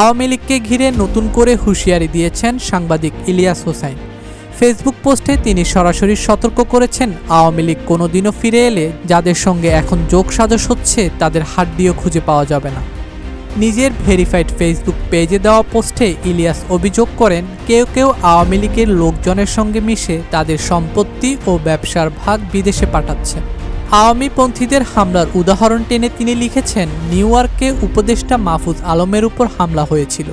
আওয়ামী লীগকে ঘিরে নতুন করে হুঁশিয়ারি দিয়েছেন সাংবাদিক ইলিয়াস হোসাইন। ফেসবুক পোস্টে তিনি সরাসরি সতর্ক করেছেন, আওয়ামী লীগ কোনোদিনও ফিরে এলে যাদের সঙ্গে এখন যোগসাজশ হচ্ছে তাদের হাড্ডিও খুঁজে পাওয়া যাবে না। নিজের ভেরিফাইড ফেসবুক পেজে দেওয়া পোস্টে ইলিয়াস অভিযোগ করেন, কেউ কেউ আওয়ামী লীগের লোকজনের সঙ্গে মিশে তাদের সম্পত্তি ও ব্যবসার ভাগ বিদেশে পাঠাচ্ছে। আওয়ামীপন্থীদের হামলার উদাহরণ টেনে তিনি লিখেছেন, নিউ ইয়র্কে উপদেষ্টা মাহফুজ আলমের উপর হামলা হয়েছিল।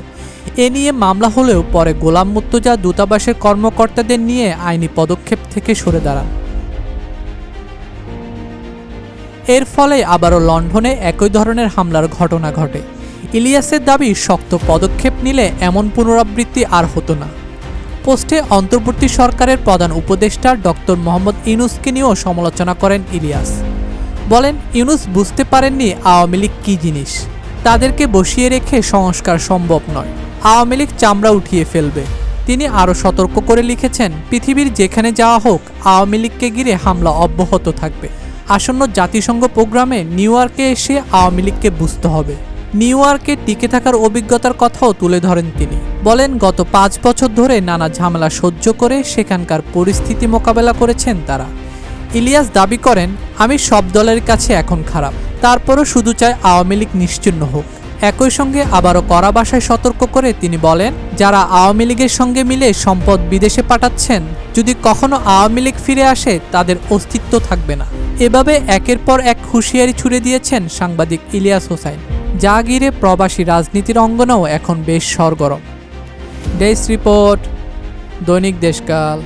এ নিয়ে মামলা হলেও পরে গোলাম মুর্তজা দূতাবাসের কর্মকর্তাদের নিয়ে আইনি পদক্ষেপ থেকে সরে দাঁড়ান। এর ফলে আবারও লন্ডনে একই ধরনের হামলার ঘটনা ঘটে। ইলিয়াসের দাবি, শক্ত পদক্ষেপ নিলে এমন পুনরাবৃত্তি আর হতো না। পোস্টে অন্তর্বর্তী সরকারের প্রধান উপদেষ্টা ডক্টর মোহাম্মদ ইউনুসকে নিয়েও সমালোচনা করেন ইলিয়াস। বলেন, ইউনুস বুঝতে পারেননি আওয়ামী লীগ কী জিনিস। তাদেরকে বসিয়ে রেখে সংস্কার সম্ভব নয়। আওয়ামী লীগ চামড়া উঠিয়ে ফেলবে। তিনি আরও সতর্ক করে লিখেছেন, পৃথিবীর যেখানে যাওয়া হোক, আওয়ামী লীগকে ঘিরে হামলা অব্যাহত থাকবে। আসন্ন জাতিসংঘ প্রোগ্রামে নিউ ইয়র্কে এসে আওয়ামী লীগকে বুঝতে হবে। নিউ ইয়র্কে টিকে থাকার অভিজ্ঞতার কথাও তুলে ধরেন তিনি। বলেন, গত পাঁচ বছর ধরে নানা ঝামেলা সহ্য করে সেখানকার পরিস্থিতি মোকাবেলা করেছেন তারা। ইলিয়াস দাবি করেন, আমি সব দলের কাছে এখন খারাপ। তারপরও শুধু চাই আওয়ামী লীগ নিশ্চিন্ন হোক। একই সঙ্গে আবারও কড়া ভাষায় সতর্ক করে তিনি বলেন, যারা আওয়ামী লীগের সঙ্গে মিলে সম্পদ বিদেশে পাঠাচ্ছেন, যদি কখনো আওয়ামী লীগ ফিরে আসে, তাদের অস্তিত্ব থাকবে না। এভাবে একের পর এক হুঁশিয়ারি ছুড়ে দিয়েছেন সাংবাদিক ইলিয়াস হোসাইন, যা ঘিরে প্রবাসী রাজনীতির অঙ্গনেও এখন বেশ সরগরম। ডেস্ক রিপোর্ট, দৈনিক দেশকাল।